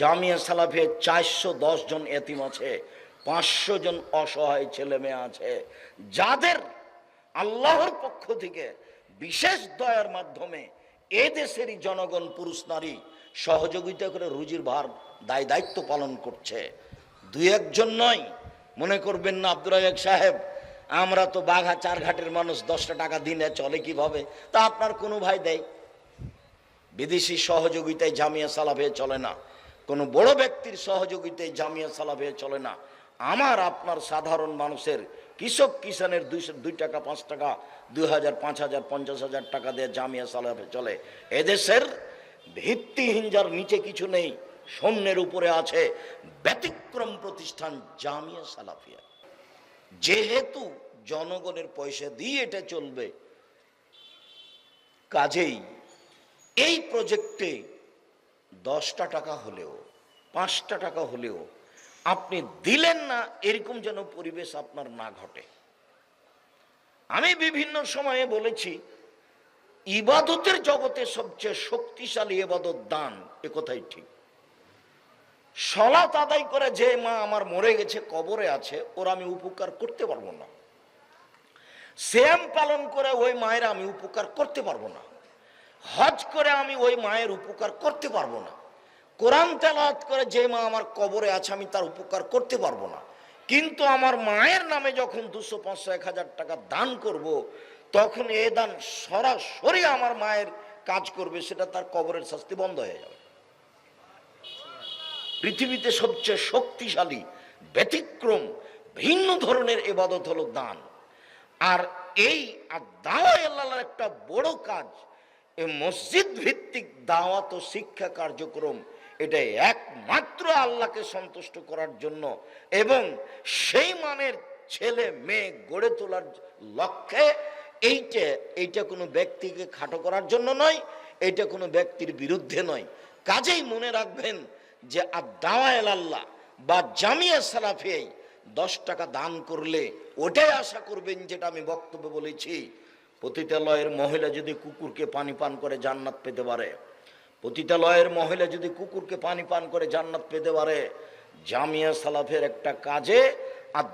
জামিয়া সালাফে চারশো দশ জন এতিম আছে, পাঁচশো জন অসহায় ছেলে মেয়ে আছে। যাদের আল্লাহর পক্ষ থেকে বিশেষ দয়ার মাধ্যমে এ দেশেরই জনগণ, পুরুষ, নারী সহযোগিতা করে রুজির ভার দায় দায়িত্ব পালন করছে। দুই একজন নয়, মনে করবেন না আব্দুল রাজাক সাহেব, আমরা তো বাঘা চার ঘাটের মানুষ, দশটা টাকা দিনে চলে কীভাবে? তা আপনার কোনো ভাই দেয়? বিদেশি সহযোগিতায় জামিয়া সালাফে চলে না। কোনো বড় ব্যক্তির সহযোগিতায় জামিয়া সালাফে চলে না। আমার, আপনার সাধারণ মানুষের কৃষক কিষানের দুইশো, দুই টাকা, পাঁচ টাকা, দুই হাজার, পাঁচ হাজার, পঞ্চাশ হাজার টাকা দিয়ে জামিয়া সালাফে চলে। এদেশের ভিত্তিহীন যার নিচে কিছু নেই শূন্যের উপরে আছে ব্যতিক্রম প্রতিষ্ঠান জামিয়া সালাফিয়া। যেহেতু জনগণের পয়সা দিয়ে এটা চলবে, কাজেই এই প্রজেক্টে দশটা টাকা হলেও, পাঁচটা টাকা হলেও আপনি দিলেন না, এরকম যেন পরিবেশ আপনার না ঘটে। আমি বিভিন্ন সময়ে বলেছি, ইবাদতের জগতে সবচেয়ে শক্তিশালী এবাদত দান, এ কথাই ঠিক। সলাত আদায় করে যে মা আমার মরে গেছে, কবরে আছে, ওর আমি উপকার করতে পারব না। শ্যাম পালন করে ওই মায়ের আমি উপকার করতে পারব না। হজ করে আমি ওই মায়ের উপকার করতে পারব না। কোরআন তেলাওয়াত করে যে মা আমার কবরে আছে, আমি তার উপকার করতে পারব না। কিন্তু আমার মায়ের নামে যখন দুশো পাঁচশো এক হাজার টাকা দান করব, তখন এ দান সরাসরি আমার মায়ের কাজ করবে, সেটা তার কবরের শাস্তি বন্ধ হয়ে যাবে। পৃথিবীতে সবচেয়ে শক্তিশালী, ব্যতিক্রম, ভিন্ন ধরনের এবাদত হলো দান। আর এই আর আল্লাহর একটা বড় কাজ মসজিদ ভিত্তিক দাওয়াত ও শিক্ষা কার্যক্রম, এটা একমাত্র আল্লাহকে সন্তুষ্ট করার জন্য এবং সেই মানের ছেলে মেয়ে গড়ে তোলার লক্ষ্যে এইটা এইটা কোনো ব্যক্তিকে খাটো করার জন্য নয় এটা কোনো ব্যক্তির বিরুদ্ধে নয়। কাজেই মনে রাখবেন যে আর দাওয়া এল আল্লাহ বা জামিয়া সালাফিয়াই দশ টাকা দান করলে ওটাই আশা করবেন যেটা আমি বক্তব্য বলেছি পতিতালয়ের মহিলা যদি কুকুরকে পানি পান করে জান্নাত পেতে পারে, পতিতালয়ের মহিলা যদি কুকুরকে পানি পান করে জান্নাত পেতে পারে, জামিয়া সালাফের একটা কাজে আর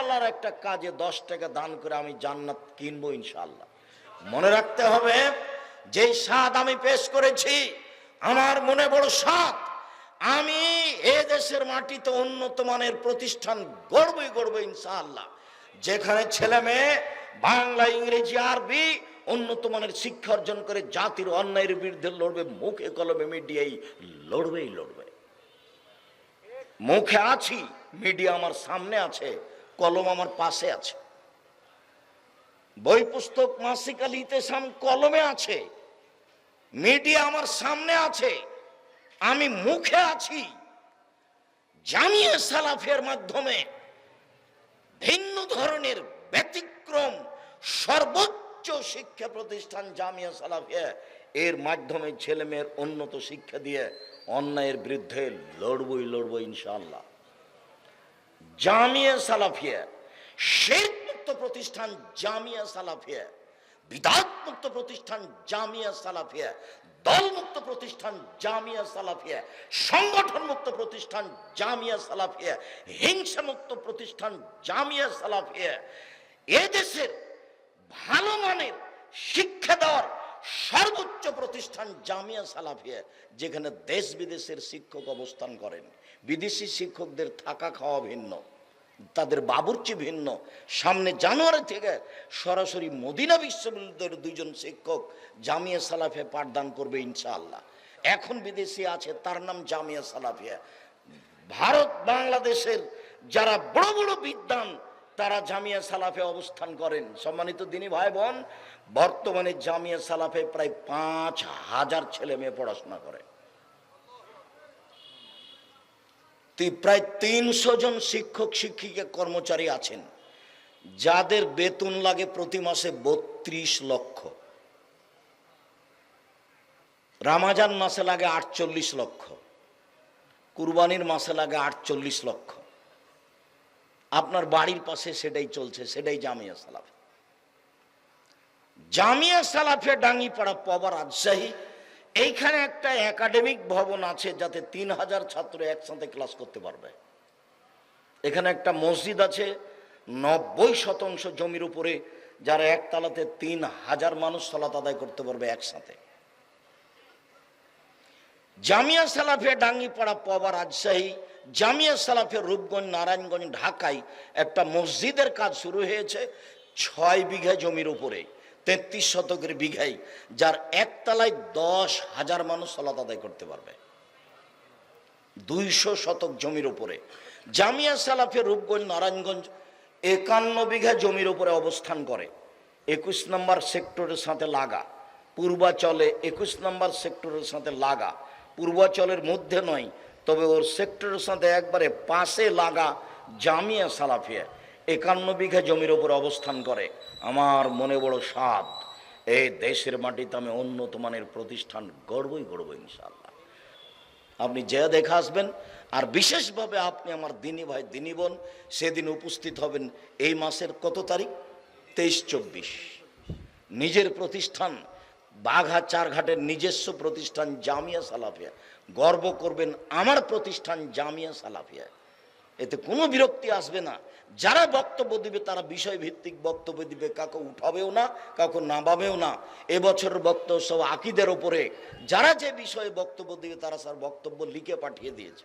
আল্লাহর একটা কাজে দশ টাকা দান করে আমি জান্নাত কিনবো ইনশাল্লাহ মনে রাখতে হবে, যেই স্বাদ আমি পেশ করেছি, আমার মনে বড় স্বাদ, আমি এ দেশের মাটিতে উন্নত মানের প্রতিষ্ঠান গড়বই গড়বো ইনশাআল্লাহ। যেখানে ছেলে মেয়ে বাংলা, ইংরেজি, আরবি, উন্নত মানের শিক্ষা অর্জন করে জাতির অন্যায়ের বিরুদ্ধে লড়বে, মুখে কলমে মিডিয়াই লড়বেই লড়বে। মুখে আছি, মিডিয়া আমার সামনে আছে, কলম আমার পাশে আছে। বই পুস্তক মাসিকাল ইতেসাম কলমে আছে, মিডিয়া আমার সামনে আছে, আমি মুখে আছি। জামিয়া সালাফের মাধ্যমে ভিন্ন ধরনের ব্যতিক্রম সর্বোচ্চ শিক্ষা প্রতিষ্ঠান জামিয়া সালাফিয়া। এর মাধ্যমে ছেলে মেয়ের উন্নত শিক্ষা দিয়ে অন্যায়ের বিরুদ্ধে লড়বই লড়বো ইনশাল্লাহ জামিয়া সালাফিয়া শেখ মুক্ত প্রতিষ্ঠান জামিয়া সালাফিয়া বিদাত মুক্ত প্রতিষ্ঠান জামিয়া সালাফিয়া দল মুক্ত প্রতিষ্ঠান জামিয়া সালাফিয়া সংগঠন মুক্ত প্রতিষ্ঠান জামিয়া সালাফিয়া হিংসা মুক্ত প্রতিষ্ঠান জামিয়া সালাফিয়া এদেশের ভালো মানের শিক্ষা দেওয়ার সর্বোচ্চ প্রতিষ্ঠান জামিয়া সালাফিয়া, যেখানে দেশ বিদেশের শিক্ষক অবস্থান করেন। বিদেশি শিক্ষকদের থাকা খাওয়া ভিন্ন, তাদের বাবুর্চি ভিন্ন। সামনে জানুয়ারি থেকে সরাসরি মদিনা বিশ্ববিদ্যালয়ের দুইজন শিক্ষক জামিয়া সালাফে পাঠদান করবে ইনশাআল্লাহ। এখন বিদেশি আছে, তার নাম জামিয়া সালাফিয়া। ভারত, বাংলাদেশের যারা বড় বড় বিদ্যান তারা জামিয়া সালাফে অবস্থান করেন। সম্মানিত দিনী ভাই বোন বর্তমানে জামিয়া সালাফে প্রায় পাঁচ হাজার ছেলে মেয়ে পড়াশোনা করে। প্রায় তিনশো জন শিক্ষক, শিক্ষিকা, কর্মচারী আছেন। যাদের বেতন লাগে প্রতি মাসে বত্রিশ লক্ষ। রামাজান মাসে লাগে আটচল্লিশ লক্ষ। কুরবানির মাসে লাগে আটচল্লিশ লক্ষ। আপনার বাড়ির পাশে সেটাই চলছে, সেটাই জামিয়া সালাফ। জামিয়া সালাফে ডাঙ্গিপাড়া পবা রাজশাহী এইখানে একটা একাডেমিক ভবন আছে যাতে তিন হাজার ছাত্র একসাথে ক্লাস করতে পারবে। এখানে একটা মসজিদ আছে, নব্বই শতাংশ জমির উপরে, যারা একতলাতে তিন হাজার মানুষ সলাত আদায় করতে পারবে একসাথে। জামিয়া সালাফিয়া ডাঙ্গিপাড়া পবা রাজশাহী জামিয়া সালাফিয়া রূপগঞ্জ, নারায়ণগঞ্জ, ঢাকায় একটা মসজিদের কাজ শুরু হয়েছে ছয় বিঘা জমির উপরে, তেত্রিশ শতকের বিঘাই যার একতলায় দশ হাজার মানুষ সলাত আদায় করতে পারবে। দুইশো শতক জমির উপরে। জামিয়া সালাফিয়া রূপগঞ্জ, নারায়ণগঞ্জ একান্ন বিঘা জমির উপরে অবস্থান করে। একুশ নম্বর সেক্টরের সাথে লাগা। পূর্বাচলে একুশ নম্বর সেক্টরের সাথে লাগা। পূর্বাচলের মধ্যে নয় তবে ওর সেক্টরের সাথে একবারে পাশে লাগা জামিয়া সালাফিয়া একান্ন বিঘা জমির ওপর অবস্থান করে। আমার মনে বড় স্বাদ। এই দেশের মাটিতে আমি উন্নত মানের প্রতিষ্ঠান গড়বই গড়ব ইনশাল্লাহ আপনি যে দেখে আসবেন, আর বিশেষভাবে আপনি আমার দিনী ভাই, দিনী বোন, সেদিন উপস্থিত হবেন এই মাসের কত তারিখ? তেইশ চব্বিশ। নিজের প্রতিষ্ঠান, বাঘা চারঘাটের নিজস্ব প্রতিষ্ঠান জামিয়া সালাফিয়া। গর্ব করবেন আমার প্রতিষ্ঠান জামিয়া সালাফিয়া। এতে কোনো বিরক্তি আসবে না। যারা বক্তব্য দিবে, তারা বিষয় ভিত্তিক বক্তব্য দিবে। কাউকে উঠাবেও না কাউকে নামাবেও না। এবছরের বক্তব্য সব আকিদের ওপরে। যারা যে বিষয়ে বক্তব্য দিবে, তারা স্যার বক্তব্য লিখে পাঠিয়ে দিয়েছে।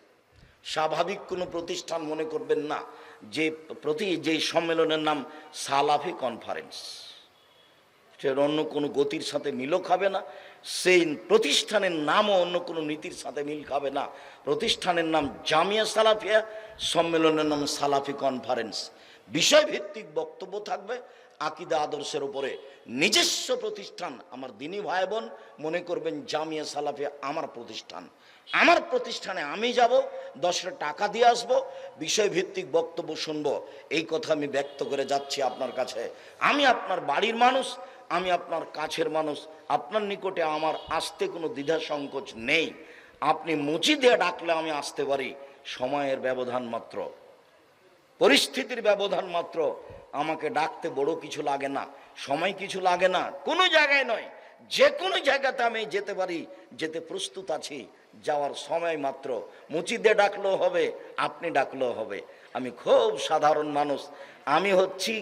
স্বাভাবিক কোনো প্রতিষ্ঠান মনে করবেন না, যে প্রতি, যে সম্মেলনের নাম সালাফি কনফারেন্স। সেটা অন্য কোনো গতির সাথে মিলও খাবে না। সেই প্রতিষ্ঠানের নামও অন্য কোনো নীতির সাথে মিল খাবে না। প্রতিষ্ঠানের নাম জামিয়া সালাফিয়া, সম্মেলনের নাম সালাফি কনফারেন্স। বিষয়ভিত্তিক বক্তব্য থাকবে আকিদা আদর্শের উপরে। নিজস্ব প্রতিষ্ঠান, আমার দিনী ভাই বোন মনে করবেন জামিয়া সালাফিয়া আমার প্রতিষ্ঠান। আমার প্রতিষ্ঠানে আমি যাব, দশটা টাকা দিয়ে আসব, বিষয়ভিত্তিক বক্তব্য শুনব। এই কথা আমি ব্যক্ত করে যাচ্ছি আপনার কাছে। আমি আপনার বাড়ির মানুষ আমি আপনার কাছের মানুষ, আপনার নিকটে আমার আসতে কোনো দ্বিধা সংকোচ নেই। আপনি মুচি দিয়ে ডাকলে আমি আসতে পারি। সময়ের ব্যবধান মাত্র। পরিস্থিতির ব্যবধান মাত্র। আমাকে ডাকতে বড় কিছু লাগে না, সময় কিছু লাগে না, কোনো জায়গায় নয়। যে কোনো জায়গাতে আমি যেতে পারি, যেতে প্রস্তুত আছি, যাওয়ার সময় মাত্র। মুচি দিয়ে ডাকলেও হবে, আপনি ডাকলেও হবে। আমি খুব সাধারণ মানুষ। আমি হচ্ছি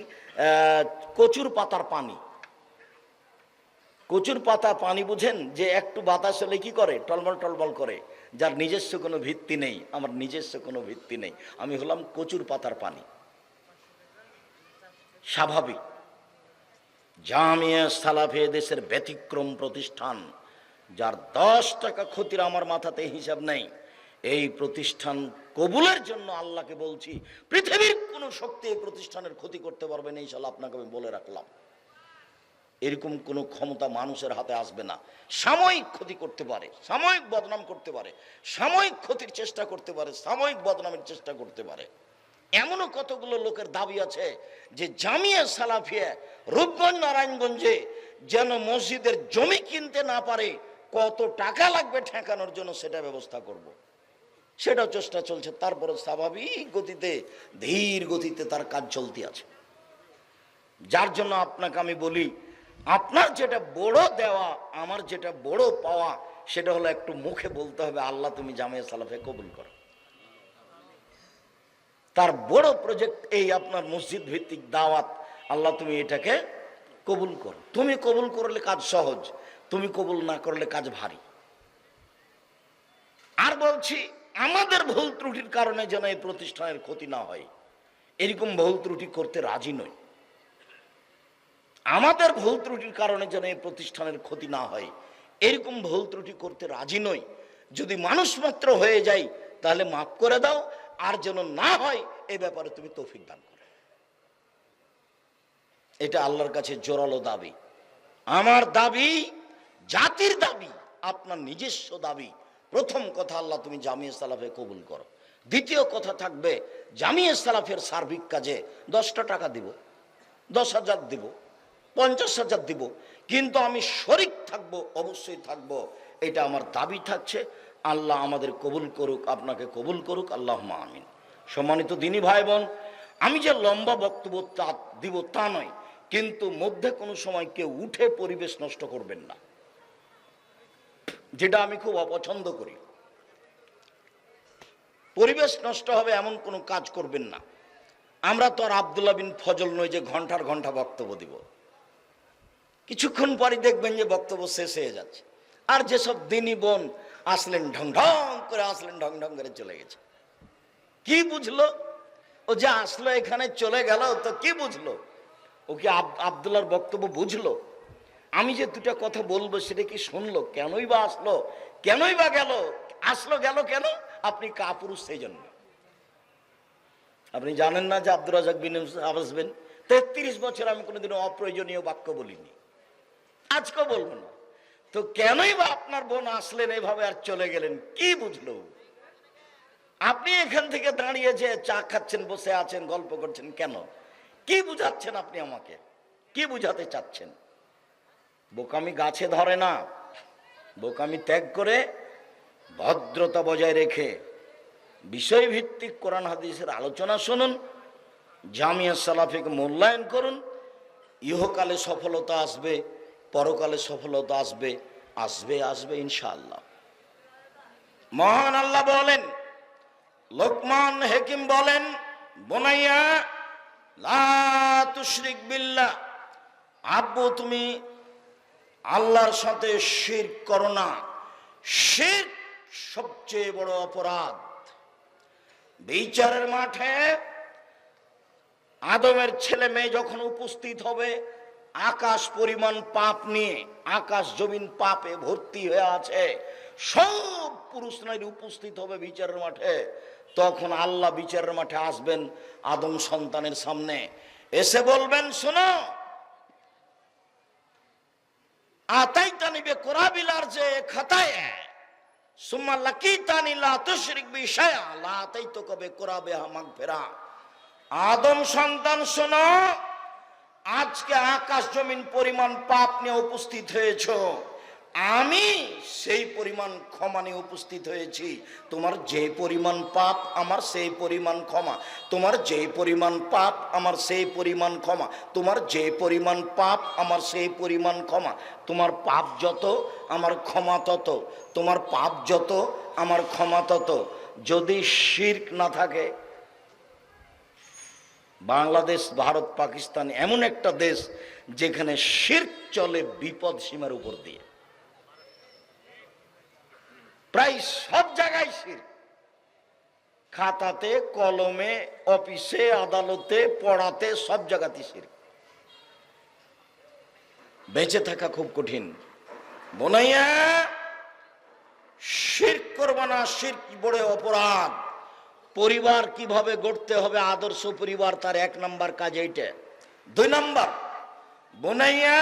কচুর পাতার পানি। কচুর পাতা, পানি বুঝেন? যে একটু বাতাস হলে কি করে? টলমল টলমল করে। যার নিজস্ব কোনো ভিত্তি নেই, আমার নিজস্ব কোনো ভিত্তি নেই। আমি হলাম কচুর পাতার পানি। স্বাভাবিক। জামিয়া সালাফে দেশের ব্যতিক্রম প্রতিষ্ঠান, যার দশ টাকা ক্ষতির আমার মাথাতে হিসাব নেই। এই প্রতিষ্ঠান কবুলের জন্য আল্লাহকে বলছি, পৃথিবীর কোনো শক্তি এই প্রতিষ্ঠানের ক্ষতি করতে পারবে না ইনশাল্লাহ আপনাকে আমি বলে রাখলাম। এরকম কোনো ক্ষমতা মানুষের হাতে আসবে না। সাময়িক ক্ষতি করতে পারে, সাময়িক বদনাম করতে পারে, সাময়িক ক্ষতির চেষ্টা করতে পারে, সাময়িক বদনামের চেষ্টা করতে পারে। এমনও কতগুলো লোকের দাবি আছে যে জামিয়া সালাফিয়া রূপগঞ্জ, নারায়ণগঞ্জে যেন মসজিদের জমি কিনতে না পারে, কত টাকা লাগবে ঠেকানোর জন্য সেটা ব্যবস্থা করব। সেটাও চেষ্টা চলছে, তারপরে স্বাভাবিক গতিতে, ধীর গতিতে তার কাজ চলতে আছে। যার জন্য আপনাকে আমি বলি আপনার যেটা বড় দেওয়া, আমার যেটা বড় পাওয়া, সেটা হলো একটু মুখে বলতে হবে, আল্লাহ তুমি জামিয়া সালাফে কবুল করো। তার বড় প্রজেক্ট এই আপনার মসজিদ ভিত্তিক দাওয়াত, আল্লাহ তুমি এটাকে কবুল করো। তুমি কবুল করলে কাজ সহজ, তুমি কবুল না করলে কাজ ভারী। আর বলছি, আমাদের ভুল ত্রুটির কারণে যেন এই প্রতিষ্ঠানের ক্ষতি না হয়। এরকম ভুল ত্রুটি করতে রাজি নই। আমাদের ভুল ত্রুটির কারণে যেন এই প্রতিষ্ঠানের ক্ষতি না হয়। এরকম ভুল ত্রুটি করতে রাজি নই। যদি মানুষ মাত্র হয়ে যাই তাহলে মাফ করে দাও। আর যেন না হয়, এ ব্যাপারে তুমি তৌফিক দান করো। এটা আল্লাহর কাছে জোরালো দাবি। আমার দাবি, জাতির দাবি, আপনার নিজস্ব দাবি। প্রথম কথা আল্লাহ তুমি জামিয়া সালাফে কবুল করো। দ্বিতীয় কথা থাকবে, জামিয়া সালাফের সার্বিক কাজে দশটা টাকা দিব, দশ হাজার দিব। পঞ্চাশ হাজার দিব। কিন্তু আমি শরিক থাকব, অবশ্যই থাকব। এটা আমার দাবি থাকছে। আল্লাহ আমাদের কবুল করুক, আপনাকে কবুল করুক। আল্লাহ আমিন। সম্মানিত দিনী ভাই বোন আমি যে লম্বা বক্তব্য তা দিব তা নয়, কিন্তু মধ্যে কোনো সময় কেউ উঠে পরিবেশ নষ্ট করবেন না। যেটা আমি খুব অপছন্দ করি। পরিবেশ নষ্ট হবে এমন কোনো কাজ করবেন না। আমরা তো আর আবদুল্লাহ বিন ফজল নই যে ঘণ্টার ঘণ্টা বক্তব্য দিব। কিছুক্ষণ পরে দেখবেন যে বক্তব্য শেষ হয়ে যাচ্ছে। আর যেসব দিনী বোন আসলেন ঢং ঢং করে আসলেন, ঢং ঢং করে চলে গেছে। কি বুঝলো? ও যে আসলো এখানে, চলে গেল, তো কি বুঝলো? ও কি আব- আবদুল্লাহর বক্তব্য বুঝলো? আমি যে দুটা কথা বলব সেটা কি শুনলো? কেনই বা আসলো? কেনই বা গেল? আসলো, গেল কেন? আপনি কাপুরুষ সেই জন্য আপনি জানেন না যে আব্দুর রাজাক বিন আসবেন তেত্রিশ বছর আমি কোনোদিন অপ্রয়োজনীয় বাক্য বলিনি। আজকেও বলব না। তো কেনই বা আপনার বোন আসলেন এইভাবে আর চলে গেলেন, কি বুঝলো? আপনি এখান থেকে দাঁড়িয়ে যে চা খাচ্ছেন, বসে আছেন, গল্প করছেন কেন? কি বুঝাচ্ছেন আপনি আমাকে? কি বুঝাতে চাচ্ছেন? বোকামি গাছে ধরে না। বোকামি ত্যাগ করে ভদ্রতা বজায় রেখে বিষয়ভিত্তিক কোরআন হাদিসের আলোচনা শুনুন, জামিয়া সালাফিকে মূল্যায়ন করুন, ইহকালে সফলতা আসবে। পরকালে সফলতা আসবে আসবে আসবে ইনশাআল্লাহ। মহান আল্লাহ বলেন, লোকমান হেকিম বলেন, বোনাইয়া তুশরিক বিল্লাহ, আব্বু তুমি আল্লাহর সাথে শির করো না। শির সবচেয়ে বড় অপরাধ। বিচারের মাঠে আদমের ছেলে মেয়ে যখন উপস্থিত হবে আকাশ পরিমাণ পাপ নিয়ে আকাশ জমিন পাপে ভর্তি হয়ে আছে। সব পুরুষ নারী উপস্থিত হবে বিচারের মাঠে। তখন আল্লাহ বিচারের মাঠে আসবেন আদম সন্তানের সামনে। এসে বলবেন, শোনো তানিবে কোরাবিলার যে খাতায় লাকিতানি লা তুশরিক বি শাইআ, লা আতাইতু কবে কোরাবে হামাক ফেরা আদম সন্তান, শোনো আজকে আকাশ জমিন পরিমাণ পাপ নিয়ে উপস্থিত হয়েছ। আমি সেই পরিমাণ ক্ষমা নিয়ে উপস্থিত হয়েছি। তোমার যে পরিমাণ পাপ, আমার সেই পরিমাণ ক্ষমা। তোমার যে পরিমাণ পাপ, আমার সেই পরিমাণ ক্ষমা। তোমার যে পরিমাণ পাপ, আমার সেই পরিমাণ ক্ষমা। তোমার পাপ যত, আমার ক্ষমা তত। তোমার পাপ যত, আমার ক্ষমা তত। যদি শির্ক না থাকে বাংলাদেশ, ভারত, পাকিস্তান এমন একটা দেশ যেখানে শির্ক চলে বিপদ সীমার উপর দিয়ে। প্রায় সব জায়গায় শির্ক। খাতাতে, কলমে, অফিসে, আদালতে, পড়াতে সব জায়গাতে শির্ক। বেঁচে থাকা খুব কঠিন। বোনাইয়া শির করবা না, শির্ক বড় অপরাধ। পরিবার কীভাবে গড়তে হবে, আদর্শ পরিবার তার এক নাম্বার কাজ এইটা। দুই নাম্বার, বোনাইয়া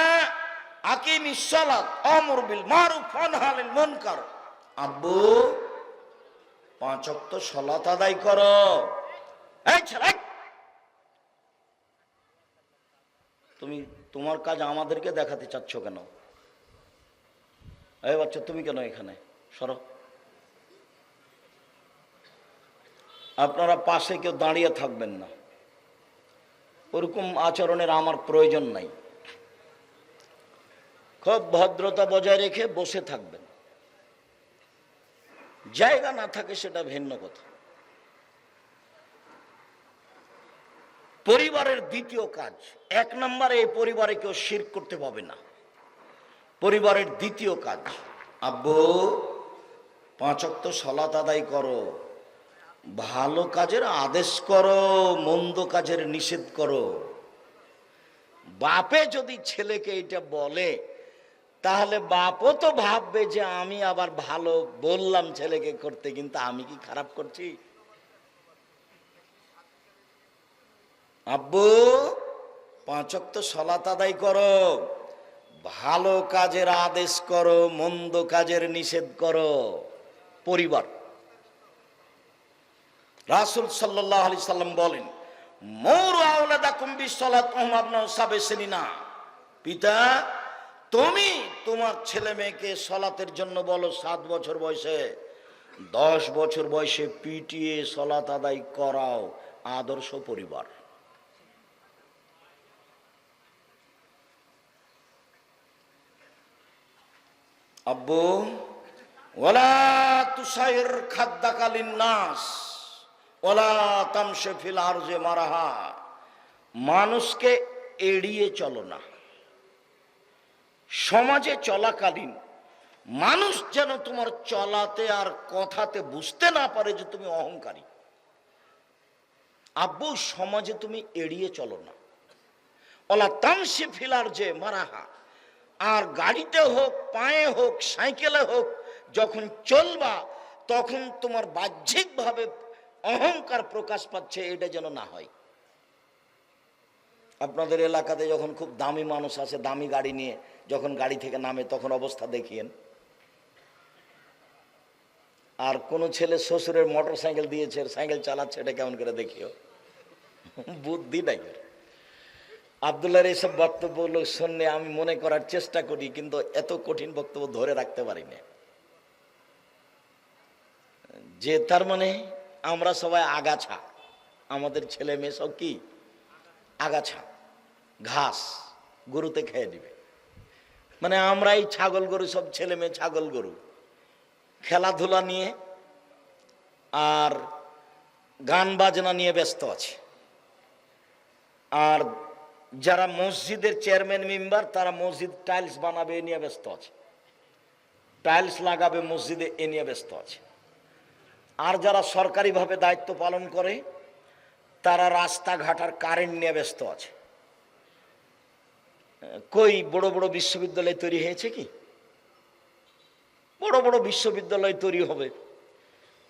আকিম ইসালাত অমর বিল মারুফ আনহালিল মুনকার। আব্বু, পাঁচ অক্ত সলাত আদায় করো। তুমি তোমার কাজ আমাদেরকে দেখাতে চাচ্ছ কেন? এই বাচ্চা, তুমি কেন এখানে? সরো। আপনারা পাশে কেউ দাঁড়িয়ে থাকবেন না। ওরকম আচরণের আমার প্রয়োজন নাই। খুব ভদ্রতা বজায় রেখে বসে থাকবেন। জায়গা না থাকে সেটা ভিন্ন কথা। পরিবারের দ্বিতীয় কাজ, এক নম্বরে এই পরিবারে কেউ শির করতে পাবে না। পরিবারের দ্বিতীয় কাজ, আব্বু পাঁচক্ত সলাত আদায় করো। ভালো কাজের আদেশ করো, মন্দ কাজের নিষেধ করো। বাপে যদি ছেলেকে এটা বলে, তাহলে বাপও তো ভাববে যে আমি আবার ভালো বললাম ছেলেকে করতে, কিন্তু আমি কি খারাপ করছি? আব্বু পাঁচক তো সলাত আদায় করো, ভালো কাজের আদেশ করো, মন্দ কাজের নিষেধ করো, পরিবার। রাসুল সাল্লাহ আলি সাল্লাম বলেন, মোর আওলাদা কুম্বি সলাত সাবে সেলিনা পিতা, তুমি তোমার ছেলে মেয়েকে সলাতের জন্য বলো, সাত বছর বয়সে। দশ বছর বয়সে পিটিয়ে সলাত আদায় করাও আদর্শ পরিবার। আব্বু ওলা তুষাইর খাদ্দাকালীন নাস তামসে মারাহা। মানুষকে এড়িয়ে চলো না। সমাজে চলাকালীন মানুষ যেন তোমার চলাতে আর কথাতে বুঝতে না পারে যে তুমি অহংকারী। আব্বু, সমাজে তুমি এড়িয়ে চলো না। ওলা তামসে ফিলার যে মারাহা। আর গাড়িতে হোক, পায়ে হোক, সাইকেলে হোক, যখন চলবা, তখন তোমার বাহ্যিকভাবে অহংকার প্রকাশ পাচ্ছে, এটা যেন না হয়। আপনাদের এলাকাতে যখন খুব দামি মানুষ আসে, দামি গাড়ি নিয়ে, যখন গাড়ি থেকে নামে, তখন অবস্থা দেখিয়েন। আর কোনো ছেলে শ্বশুরের মোটর সাইকেল দিয়েছে, সাইকেল চালাচ্ছে, এটা কেমন করে দেখিও? বুদ্ধি নাই। আবদুল্লাহর এইসব বক্তব্য শুনলে আমি মনে করার চেষ্টা করি, কিন্তু এত কঠিন বক্তব্য ধরে রাখতে পারি না। যে তার মানে আমরা সবাই আগাছা। আমাদের ছেলে মেয়ে সব কি? আগাছা। ঘাস। গরুতে খেয়ে দিবে মানে আমরা এই ছাগল গরু, সব ছেলে মেয়ে ছাগল গরু। খেলাধুলা নিয়ে আর গান বাজনা নিয়ে ব্যস্ত আছে। আর যারা মসজিদের চেয়ারম্যান মেম্বার, তারা মসজিদ টাইলস বানাবে এ নিয়ে ব্যস্ত আছে। টাইলস লাগাবে মসজিদে এ নিয়ে ব্যস্ত আছে। আর যারা সরকারিভাবে দায়িত্ব পালন করে, তারা রাস্তাঘাট আর কারেন্ট নিয়ে ব্যস্ত আছে। কই বড় বড় বিশ্ববিদ্যালয় তৈরি হয়েছে কি? বড় বড় বিশ্ববিদ্যালয় তৈরি হবে।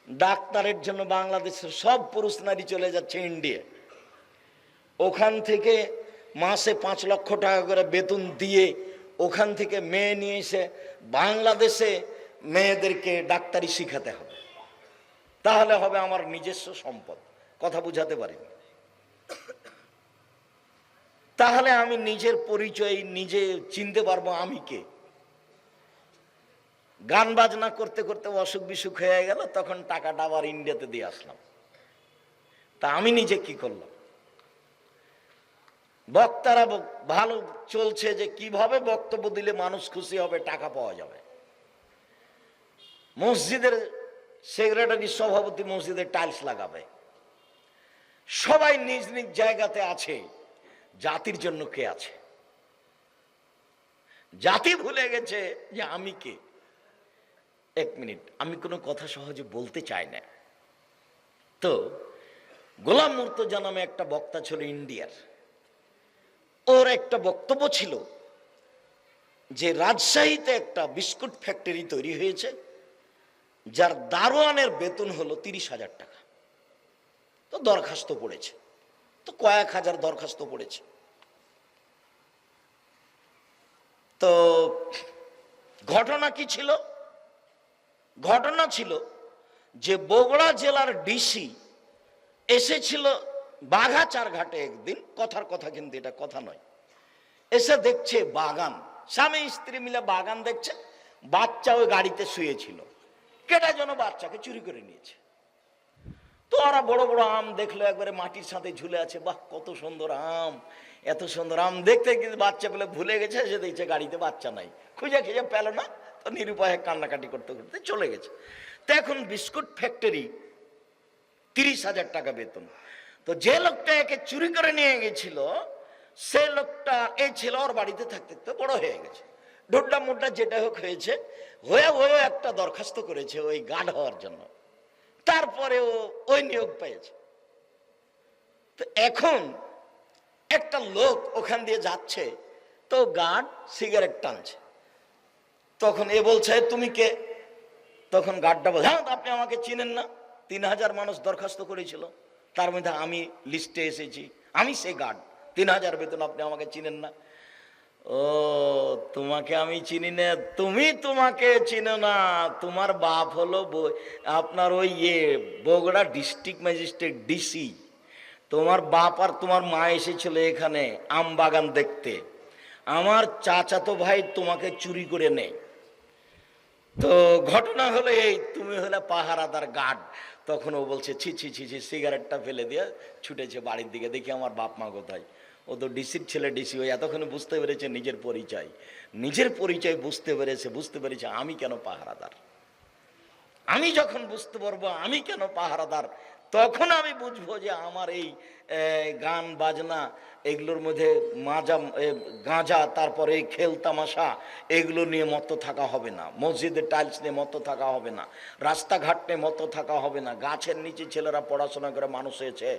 ডাক্তারের জন্য বাংলাদেশের সব পুরুষ নারী চলে যাচ্ছে ইন্ডিয়া। ওখান থেকে মাসে পাঁচ লক্ষ টাকা করে বেতন দিয়ে ওখান থেকে মেয়ে নিয়ে এসে বাংলাদেশে মেয়েদেরকে ডাক্তারি শিখাতে হবে। তাহলে হবে আমার নিজস্ব সম্পদ। কথা বুঝাতে পারিনি। তাহলে আমি নিজের পরিচয়, নিজে চিনতে পারব আমি কে? গান বাজনা করতে করতে অসুখ বিসুখ হয়ে গেল, তখন টাকাটা আবার ইন্ডিয়াতে দিয়ে আসলাম। তা আমি নিজে কি করলাম? বক্তারা ভালো চলছে যে কীভাবে বক্তব্য দিলে মানুষ খুশি হবে, টাকা পাওয়া যাবে। মসজিদের সেক্রেটারি সভাপতি মসজিদে টাইলস লাগাবে। সবাই নিজ নিজ জায়গাতে আছে, জাতির জন্য কে আছে? জাতি ভুলে গেছে যে আমি কে? এক মিনিট, আমি কোনো কথা সহজে বলতে চাই না। তো, গোলাম মুর্তজা নামে একটা বক্তা ছিল ইন্ডিয়ার। ওর একটা বক্তব্য ছিল যে, রাজশাহীতে একটা বিস্কুট ফ্যাক্টরি তৈরি হয়েছে। যার দারোয়ানের বেতন হলো তিরিশ হাজার টাকা। তো দরখাস্ত পড়েছে। তো কয়েক হাজার দরখাস্ত পড়েছে। তো ঘটনা কি ছিল? ঘটনা ছিল যে বগুড়া জেলার ডিসি এসেছিল বাঘাচার ঘাটে একদিন। কথার কথা কিন্তু এটা কথা নয়। এসে দেখছে বাগান। স্বামী স্ত্রী মিলে বাগান দেখছে। বাচ্চা ওই গাড়িতে শুয়েছিল। কেটা যেন বাচ্চাকে চুরি করে নিয়েছে। তো ওরা বড় বড় আম দেখল, একবারে মাটির সাথে ঝুলে আছে। বাহ, কত সুন্দর আম, এত সুন্দর আম দেখতে কিন্তু বাচ্চা পেলে ভুলে গেছে, সে দেখছে গাড়িতে বাচ্চা নাই। খুঁজে খুঁজে পেল না, তো নিরুপায় কান্নাকাটি করতে করতে চলে গেছে। তো এখন বিস্কুট ফ্যাক্টরি তিরিশ হাজার টাকা বেতন। তো যে লোকটা একে চুরি করে নিয়ে গেছিল, সে লোকটা এই ছিল ওর বাড়িতে থাকতে থাকতে বড় হয়ে গেছে। ডোড্ডা মোড্ডা যেটা হোক হয়েছে, হয়ে হয়ে একটা দরখাস্ত করেছে ওই গার্ড হওয়ার জন্য। তারপরে ও ওই নিয়োগ পেয়েছে। তো এখন একটা লোক ওখান দিয়ে যাচ্ছে, তো গার্ড সিগারেট টানছে। তখন এ বলছে, তুমি কে? তখন গার্ডটা বলে হ্যাঁ আপনি আমাকে চিনেন না। তিন হাজার মানুষ দরখাস্ত করেছিল। তার মধ্যে আমি লিস্টে এসেছি। আমি সে গার্ড। তিন হাজার বেতন আপনি আমাকে চিনেন না। ও, তোমাকে আমি চিনি না, তুমি তোমাকে চিনো না। তোমার বাপ হলো আপনার ওই ইয়ে বগুড়া ডিস্ট্রিক্ট ম্যাজিস্ট্রেট, ডিসি। তোমার বাপ আর তোমার মা এসেছিল এখানে আম বাগান দেখতে। আমার চাচাতো ভাই তোমাকে চুরি করে নেয়। তো ঘটনা হলো এই, তুমি হলে পাহারাদার গার্ড। তখন ও বলছে, ছি ছি ছি ছি সিগারেটটা ফেলে দিয়ে ছুটেছে বাড়ির দিকে, দেখি আমার বাপ মা কোথায়। ও তো ডিসির ছেলে ডিসি ওই এতক্ষণে বুঝতে পেরেছে নিজের পরিচয়। নিজের পরিচয় বুঝতে পেরেছে বুঝতে পেরেছে আমি কেন পাহারাদার? আমি যখন বুঝতে পারব আমি কেন পাহারাদার, তখন আমি বুঝব যে আমার এই গান, বাজনা এগুলোর মধ্যে মাজা গাঁজা, তারপরে এই খেল তামাশা এগুলো নিয়ে মত থাকা হবে না। মসজিদের টাইলস নিয়ে মত থাকা হবে না। রাস্তাঘাট নিয়ে মত থাকা হবে না। গাছের নিচে ছেলেরা পড়াশোনা করে মানুষ হয়েছে।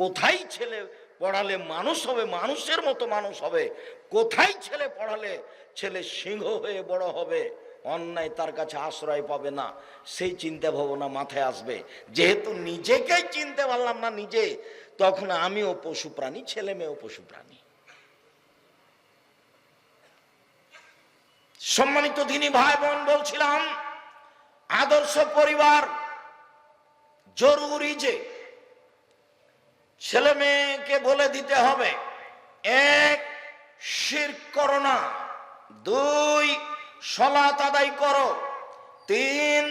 কোথায় ছেলে পড়ালে মানুষ হবে, মানুষের মতো মানুষ হবে। কোথায় ছেলে পড়ালে? ছেলে সিংহ হয়ে বড় হবে। অন্যায় তার কাছে আশ্রয় পাবে না। সেই চিন্তা ভাবনা মাথায় আসবে। যেহেতু নিজেকেই চিনতে পারলাম না নিজে, তখন আমিও পশু প্রাণী, ছেলে মেয়েও পশু প্রাণী। সম্মানিত দিনী ভাই বোন বলছিলাম, আদর্শ পরিবার জরুরি যে ছেলে মেয়েকে বলে দিতে হবে এক শির করো না দুই সলাত তাদাই করো তিন